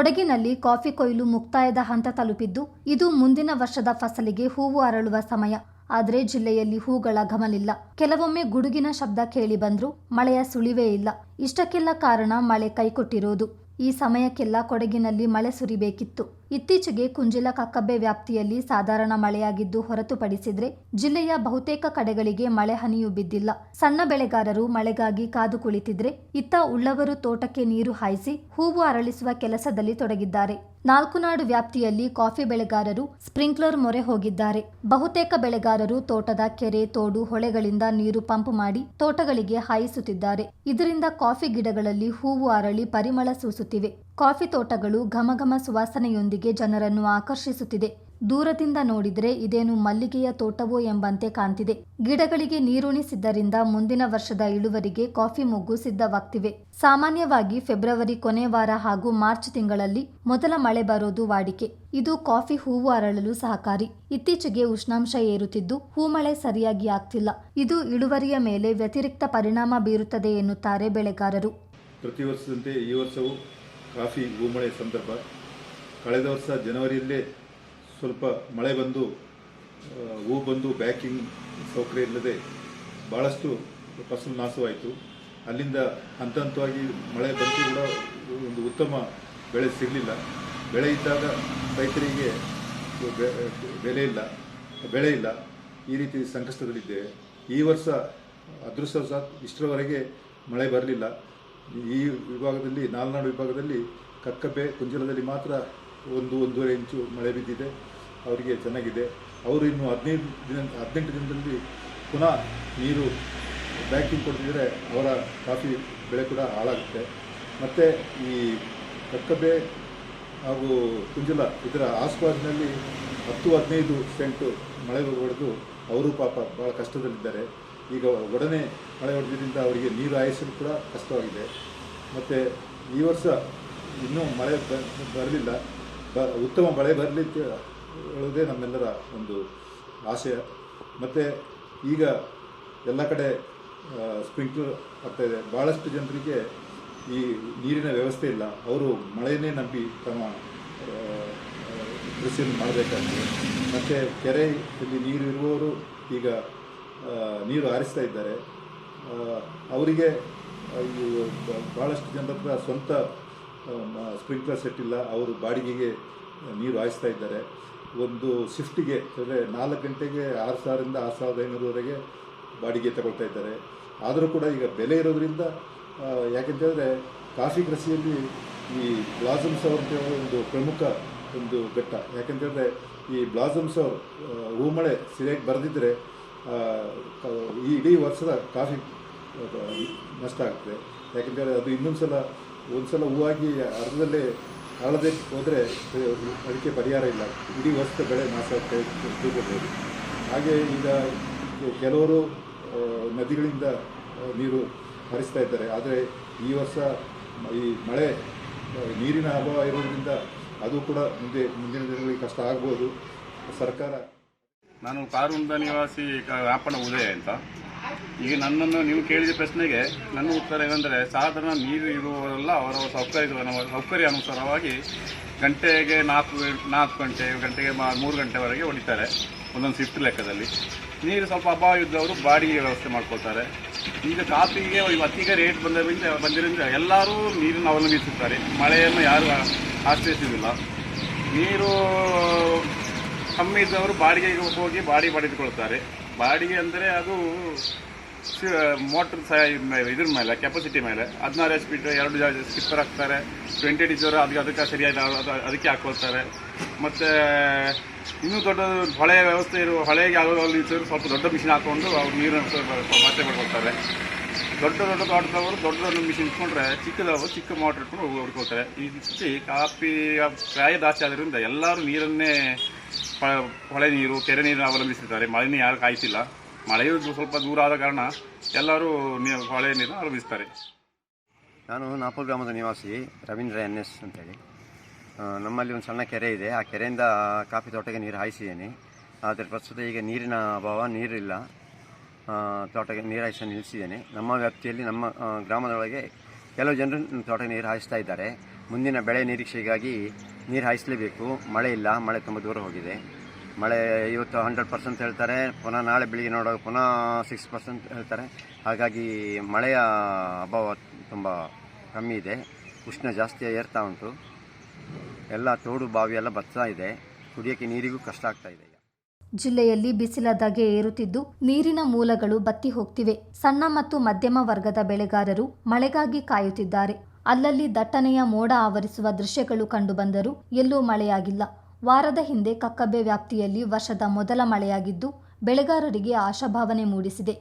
ಕೊಡಗಿನಲ್ಲಿ ಕಾಫಿ ಕೊಯ್ಲು ಮುಕ್ತಾಯದ ಹಂತ ತಲುಪಿದ್ದು, ಇದು ಮುಂದಿನ ವರ್ಷದ ಫಸಲಿಗೆ ಹೂವು ಅರಳುವ ಸಮಯ. ಆದರೆ ಜಿಲ್ಲೆಯಲ್ಲಿ ಹೂಗಳ ಘಮಲಿಲ್ಲ. ಕೆಲವೊಮ್ಮೆ ಗುಡುಗಿನ ಶಬ್ದ ಕೇಳಿ ಬಂದ್ರೂ ಮಳೆಯ ಸುಳಿವೇ ಇಲ್ಲ. ಇಷ್ಟಕ್ಕೆಲ್ಲ ಕಾರಣ ಮಳೆ ಕೈಕೊಟ್ಟಿರೋದು. ಈ ಸಮಯಕ್ಕೆಲ್ಲ ಕೊಡಗಿನಲ್ಲಿ ಮಳೆ ಸುರಿಬೇಕಿತ್ತು. ಇತ್ತೀಚೆಗೆ ಕುಂಜಿಲ ಕಕ್ಕಬ್ಬೆ ವ್ಯಾಪ್ತಿಯಲ್ಲಿ ಸಾಧಾರಣ ಮಳೆಯಾಗಿದ್ದು ಹೊರತುಪಡಿಸಿದ್ರೆ ಜಿಲ್ಲೆಯ ಬಹುತೇಕ ಕಡೆಗಳಿಗೆ ಮಳೆ ಹನಿಯೂ ಬಿದ್ದಿಲ್ಲ. ಸಣ್ಣ ಬೆಳೆಗಾರರು ಮಳೆಗಾಗಿ ಕಾದು ಕುಳಿತಿದ್ರೆ ಇತ್ತ ಉಳ್ಳವರು ತೋಟಕ್ಕೆ ನೀರು ಹಾಯಿಸಿ ಹೂವು ಅರಳಿಸುವ ಕೆಲಸದಲ್ಲಿ ತೊಡಗಿದ್ದಾರೆ. ನಾಲ್ಕುನಾಡು ವ್ಯಾಪ್ತಿಯಲ್ಲಿ ಕಾಫಿ ಬೆಳೆಗಾರರು ಸ್ಪ್ರಿಂಕ್ಲರ್ ಮೊರೆ ಹೋಗಿದ್ದಾರೆ. ಬಹುತೇಕ ಬೆಳೆಗಾರರು ತೋಟದ ಕೆರೆ, ತೋಡು, ಹೊಳೆಗಳಿಂದ ನೀರು ಪಂಪ್ ಮಾಡಿ ತೋಟಗಳಿಗೆ ಹಾಯಿಸುತ್ತಿದ್ದಾರೆ. ಇದರಿಂದ ಕಾಫಿ ಗಿಡಗಳಲ್ಲಿ ಹೂವು ಅರಳಿ ಪರಿಮಳ ಸೂಸುತ್ತಿವೆ. ಕಾಫಿ ತೋಟಗಳು ಘಮಘಮ ಸುವಾಸನೆಯೊಂದಿಗೆ ಜನರನ್ನು ಆಕರ್ಷಿಸುತ್ತಿದೆ. ದೂರದಿಂದ ನೋಡಿದರೆ ಇದೇನು ಮಲ್ಲಿಗೆಯ ತೋಟವೋ ಎಂಬಂತೆ ಕಾಣ್ತಿದೆ. ಗಿಡಗಳಿಗೆ ನೀರುಣಿಸಿದ್ದರಿಂದ ಮುಂದಿನ ವರ್ಷದ ಇಳುವರಿಗೆ ಕಾಫಿ ಮೊಗ್ಗು ಸಿದ್ಧವಾಗ್ತಿವೆ. ಸಾಮಾನ್ಯವಾಗಿ ಫೆಬ್ರವರಿ ಕೊನೆ ವಾರ ಹಾಗೂ ಮಾರ್ಚ್ ತಿಂಗಳಲ್ಲಿ ಮೊದಲ ಮಳೆ ಬರೋದು ವಾಡಿಕೆ. ಇದು ಕಾಫಿ ಹೂವು ಅರಳಲು ಸಹಕಾರಿ. ಇತ್ತೀಚೆಗೆ ಉಷ್ಣಾಂಶ ಏರುತ್ತಿದ್ದು ಹೂಮಳೆ ಸರಿಯಾಗಿ ಆಗ್ತಿಲ್ಲ. ಇದು ಇಳುವರಿಯ ಮೇಲೆ ವ್ಯತಿರಿಕ್ತ ಪರಿಣಾಮ ಬೀರುತ್ತದೆ ಎನ್ನುತ್ತಾರೆ ಬೆಳೆಗಾರರು. ಪ್ರತಿ ವರ್ಷದಂತೆ ಈ ವರ್ಷವೂ ಕಾಫಿ ಹೂಮಳೆ ಸಂದರ್ಭ. ಕಳೆದ ವರ್ಷ ಜನವರಿಯಲ್ಲೇ ಸ್ವಲ್ಪ ಮಳೆ ಬಂದು ಹೂ ಬಂದು ಬ್ಯಾಕಿಂಗ್ ಸೌಕರ್ಯ ಇಲ್ಲದೆ ಭಾಳಷ್ಟು ಫಸಲು ನಾಶವಾಯಿತು. ಅಲ್ಲಿಂದ ಹಂತ ಹಂತವಾಗಿ ಮಳೆ ಬಂತು ಕೂಡ ಒಂದು ಉತ್ತಮ ಬೆಳೆ ಸಿಗಲಿಲ್ಲ. ಬೆಳೆ ಇದ್ದಾಗ ರೈತರಿಗೆ ಬೆಲೆ ಇಲ್ಲ, ಬೆಳೆ ಇಲ್ಲ. ಈ ರೀತಿ ಸಂಕಷ್ಟದಲ್ಲಿದ್ದೇವೆ ಈ ವರ್ಷ ಅದೃಷ್ಟವಶಾತ್ ಇಷ್ಟರವರೆಗೆ ಮಳೆ ಬರಲಿಲ್ಲ. ಈ ವಿಭಾಗದಲ್ಲಿ, ನಾಲ್ನಾಡು ವಿಭಾಗದಲ್ಲಿ ಕಕ್ಕಬ್ಬೆ ಕುಂಜಲದಲ್ಲಿ ಮಾತ್ರ ಒಂದು ಒಂದೂವರೆ ಇಂಚು ಮಳೆ ಬಿದ್ದಿದೆ, ಅವರಿಗೆ ಚೆನ್ನಾಗಿದೆ. ಅವರು ಇನ್ನು ಹದಿನೈದು ದಿನ, ಹದಿನೆಂಟು ದಿನದಲ್ಲಿ ಪುನಃ ನೀರು ಬ್ಯಾಕಿಂಗ್ ಕೊಡ್ತಿದ್ರೆ ಅವರ ಕಾಫಿ ಬೆಳೆ ಕೂಡ ಹಾಳಾಗುತ್ತೆ. ಮತ್ತು ಈ ಕಕ್ಕಬೆ ಹಾಗೂ ಕುಂಜಲ ಇದರ ಆಸುಪಾಸಿನಲ್ಲಿ ಹತ್ತು ಹದಿನೈದು ಸೆಂಟು ಮಳೆ ಹೊಡೆದು ಅವರು ಪಾಪ ಭಾಳ ಕಷ್ಟದಲ್ಲಿದ್ದಾರೆ. ಈಗ ಒಡನೆ ಮಳೆ ಹೊಡೆದ್ರಿಂದ ಅವರಿಗೆ ನೀರು ಹಾಯಿಸಲು ಕೂಡ ಕಷ್ಟವಾಗಿದೆ. ಮತ್ತು ಈ ವರ್ಷ ಇನ್ನೂ ಮಳೆ ಬರಲಿಲ್ಲ. ಬ, ಉತ್ತಮ ಮಳೆ ಬರಲಿಕ್ಕೆ ಹೇಳೋದೇ ನಮ್ಮೆಲ್ಲರ ಒಂದು ಆಶಯ. ಮತ್ತು ಈಗ ಎಲ್ಲ ಕಡೆ ಸ್ಪ್ರಿಂಕ್ಲರ್ ಇದೆ. ಭಾಳಷ್ಟು ಜನರಿಗೆ ಈ ನೀರಿನ ವ್ಯವಸ್ಥೆ ಇಲ್ಲ. ಅವರು ಮಳೆಯನ್ನೇ ನಂಬಿ ತಮ್ಮ ಕೃಷಿಯನ್ನು ಮಾಡಬೇಕಾಗ್ತದೆ. ಮತ್ತು ಕೆರೆಯಲ್ಲಿ ನೀರು ಇರುವವರು ಈಗ ನೀರು ಹಾರಿಸ್ತಾ ಇದ್ದಾರೆ. ಅವರಿಗೆ ಭಾಳಷ್ಟು ಜನರ ಸ್ವಂತ ಸ್ಪ್ರಿಂಕ್ಲರ್ ಸೆಟ್ ಇಲ್ಲ, ಅವರು ಬಾಡಿಗೆಗೆ ನೀರು ಹಾಯಿಸ್ತಾ ಇದ್ದಾರೆ. ಒಂದು ಶಿಫ್ಟಿಗೆ, ಅಂದರೆ ನಾಲ್ಕು ಗಂಟೆಗೆ, ಆರು ಸಾವಿರದಿಂದ ಆರು ಸಾವಿರದ ಐನೂರವರೆಗೆ ಬಾಡಿಗೆ ತಗೊಳ್ತಾ ಇದ್ದಾರೆ. ಆದರೂ ಕೂಡ ಈಗ ಬೆಲೆ ಇರೋದ್ರಿಂದ ಯಾಕೆಂತಂದರೆ ಕಾಫಿ ಕೃಷಿಯಲ್ಲಿ ಈ ಬ್ಲಾಸಮ್ಸ್ ಅವ್ರ ಒಂದು ಪ್ರಮುಖ ಒಂದು ಘಟ್ಟ. ಯಾಕೆಂತೇಳಿದ್ರೆ ಈ ಬ್ಲಾಸಮ್ಸ್ ಅವ್ರ ಹೂಮಳೆ ಸರಿಯಾಗಿ ಬರೆದಿದ್ದರೆ ಈ ಇಡೀ ವರ್ಷದ ಕಾಫಿ ನಷ್ಟ ಆಗ್ತದೆ. ಯಾಕೆಂದರೆ ಅದು ಇನ್ನೊಂದು ಸಲ ಒಂದು ಸಲ ಹೂವಾಗಿ ಅರ್ಧದಲ್ಲೇ ಅಳದೆ ಹೋದರೆ ಅದಕ್ಕೆ ಪರಿಹಾರ ಇಲ್ಲ. ಇಡೀ ವರ್ಷ ಬೆಳೆ ನಾಶ ಆಗ್ತಾ ತಿಳ್ಕೊಬೋದು. ಹಾಗೆ ಈಗ ಕೆಲವರು ನದಿಗಳಿಂದ ನೀರು ಹರಿಸ್ತಾ ಇದ್ದಾರೆ. ಆದರೆ ಈ ವರ್ಷ ಈ ಮಳೆ ನೀರಿನ ಅಭಾವ ಇರೋದ್ರಿಂದ ಅದು ಕೂಡ ಮುಂದೆ, ಮುಂದಿನ ದಿನಗಳಿಗೆ ಕಷ್ಟ ಆಗ್ಬೋದು. ಸರ್ಕಾರ ನಾನು ಕಾರುಂದ ನಿವಾಸಿ ವ್ಯಾಪನ ಉದಯ ಅಂತ. ಈಗ ನನ್ನನ್ನು ನೀವು ಕೇಳಿದ ಪ್ರಶ್ನೆಗೆ ನನ್ನ ಉತ್ತರ ಏನಂದರೆ, ಸಾಧಾರಣ ನೀರು ಇರುವವರೆಲ್ಲ ಅವರವರ ಸೌಕರ್ಯ ಸೌಕರ್ಯ ಅನುಸಾರವಾಗಿ ಗಂಟೆಗೆ ನಾಲ್ಕು ನಾಲ್ಕು ಗಂಟೆ, ಗಂಟೆಗೆ ಮೂರು ಗಂಟೆವರೆಗೆ ಹೊಡಿತಾರೆ, ಒಂದೊಂದು ಶಿಫ್ಟ್ ಲೆಕ್ಕದಲ್ಲಿ. ನೀರು ಸ್ವಲ್ಪ ಅಭಾವ ಇದ್ದವರು ಬಾಡಿಗೆ ವ್ಯವಸ್ಥೆ ಮಾಡ್ಕೊಳ್ತಾರೆ. ಈಗ ಕಾಫಿಗೆ ಅತೀಗ ರೇಟ್ ಬಂದಿದ್ದರಿಂದ ಬಂದಿರಿಂದ ಎಲ್ಲರೂ ನೀರನ್ನು ಅವಲಂಬಿಸುತ್ತಾರೆ ಮಳೆಯನ್ನು ಯಾರು ಆಶ್ರಯಿಸುವುದಿಲ್ಲ. ನೀರು ಕಮ್ಮಿ ಇದ್ದವರು ಬಾಡಿಗೆಗೆ ಹೋಗಿ ಬಾಡಿ ಪಡೆದುಕೊಳ್ತಾರೆ. ಬಾಡಿಗೆ ಅಂದರೆ ಅದು ಮೋಟ್ರ್ ಸಹ ಇದ್ರ ಮೇಲೆ ಕೆಪಾಸಿಟಿ ಮೇಲೆ. ಹದಿನಾರು ಎಚ್ ಪಿ ಎರಡು ಸ್ಕಿಪ್ಪರ್ ಹಾಕ್ತಾರೆ. ಟ್ವೆಂಟಿ ಡಿಸರ್ ಅದಕ್ಕೆ ಅದಕ್ಕೆ ಸರಿಯಾದ, ಅದು- ಅದಕ್ಕೆ ಹಾಕೊಳ್ತಾರೆ. ಮತ್ತು, ಇನ್ನೂ ದೊಡ್ಡ ಹೊಳೆ ವ್ಯವಸ್ಥೆ ಇರುವ ಹೊಳೆಗೆ ಆಗೋದಲ್ಲಿ ಸ್ವಲ್ಪ ದೊಡ್ಡ ಮಿಷಿನ್ ಹಾಕೊಂಡು ಅವ್ರು ನೀರನ್ನು ಮಾತ್ರೆ ಮಾಡ್ಕೊಳ್ತಾರೆ. ದೊಡ್ಡ ದೊಡ್ಡ ತೋಟದವರು ದೊಡ್ಡ ದೊಡ್ಡ ಮಿಷಿನ್ ಇಟ್ಕೊಂಡ್ರೆ ಚಿಕ್ಕದವರು ಚಿಕ್ಕ ಮೋಟ್ರ್ ಇಟ್ಕೊಂಡು ಹೊಡ್ಕೊಳ್ತಾರೆ ಈ ರೀತಿ ಕಾಫಿ ಪ್ರಾಯ ಜಾಸ್ತಿ ಆದ್ದರಿಂದ ಎಲ್ಲರೂ ನೀರನ್ನೇ ಹೊಳೆ ನೀರು, ಕೆರೆ ನೀರು ಅವಲಂಬಿಸಿದ್ದಾರೆ ನೀರು ಯಾರು ಕಾಯ್ತಿಲ್ಲ. ಮಳೆಯು ಸ್ವಲ್ಪ ದೂರ ಆದ ಕಾರಣ ಎಲ್ಲರೂ ನೀರು ಹೊಳೆ ನೀರು ಅವಲಂಬಿಸ್ತಾರೆ ನಾನು ನಾಪುರ ಗ್ರಾಮದ ನಿವಾಸಿ ರವೀಂದ್ರ ಎನ್ ಎಸ್ ಅಂತೇಳಿ. ನಮ್ಮಲ್ಲಿ ಒಂದು ಸಣ್ಣ ಕೆರೆ ಇದೆ. ಆ ಕೆರೆಯಿಂದ ಕಾಫಿ ತೋಟಕ್ಕೆ ನೀರು ಹಾಯಿಸಿದ್ದೀನಿ. ಆದರೆ ಪ್ರಸ್ತುತ ಈಗ ನೀರಿನ ಅಭಾವ, ನೀರಿಲ್ಲ. ತೋಟಕ್ಕೆ ನೀರು ಹಾಯಿಸ ನಿಲ್ಲಿಸಿದ್ದೇನೆ. ನಮ್ಮ ವ್ಯಾಪ್ತಿಯಲ್ಲಿ ನಮ್ಮ ಗ್ರಾಮದೊಳಗೆ ಕೆಲವು ಜನರು ತೋಟಕ್ಕೆ ನೀರು ಹಾಯಿಸ್ತಾ ಇದ್ದಾರೆ. ಮುಂದಿನ ಬೆಳೆ ನಿರೀಕ್ಷೆಗಾಗಿ ನೀರು ಹಾಯಿಸಲೇಬೇಕು. ಮಳೆ ಇಲ್ಲ. ಮಳೆ ತುಂಬ ದೂರ ಹೋಗಿದೆ. ಮಳೆ ಇವತ್ತು ಹಂಡ್ರೆಡ್ ಪರ್ಸೆಂಟ್ ಹೇಳ್ತಾರೆ, ಪುನಃ ನಾಳೆ ಬೆಳಿಗ್ಗೆ ನೋಡೋ ಪುನಃ ಸಿಕ್ಸ್ ಪರ್ಸೆಂಟ್ ಹೇಳ್ತಾರೆ. ಹಾಗಾಗಿ ಮಳೆಯ ಅಭಾವ ತುಂಬ ಕಮ್ಮಿ ಇದೆ. ಉಷ್ಣ ಜಾಸ್ತಿ ಏರ್ತಾ ಉಂಟು. ಎಲ್ಲ ತೋಡು ಬಾವಿ ಎಲ್ಲ ಬರ್ತಾ ಇದೆ. ಕುಡಿಯೋಕ್ಕೆ ನೀರಿಗೂ ಕಷ್ಟ ಆಗ್ತಾ ಇದೆ ಜಿಲ್ಲೆಯಲ್ಲಿ ಬಿಸಿಲ ಧಗೆ ಏರುತ್ತಿದ್ದು ನೀರಿನ ಮೂಲಗಳು ಬತ್ತಿ ಹೋಗ್ತಿವೆ. ಸಣ್ಣ ಮತ್ತು ಮಧ್ಯಮ ವರ್ಗದ ಬೆಳೆಗಾರರು ಮಳೆಗಾಗಿ ಕಾಯುತ್ತಿದ್ದಾರೆ. ಅಲ್ಲಲ್ಲಿ ದಟ್ಟಣೆಯ ಮೋಡ ಆವರಿಸುವ ದೃಶ್ಯಗಳು ಕಂಡುಬಂದರೂ ಎಲ್ಲೂ ಮಳೆಯಾಗಿಲ್ಲ. ವಾರದ ಹಿಂದೆ ಕಕ್ಕಬ್ಬೆ ವ್ಯಾಪ್ತಿಯಲ್ಲಿ ವರ್ಷದ ಮೊದಲ ಮಳೆಯಾಗಿದ್ದು ಬೆಳೆಗಾರರಿಗೆ ಆಶಾಭಾವನೆ ಮೂಡಿಸಿದೆ.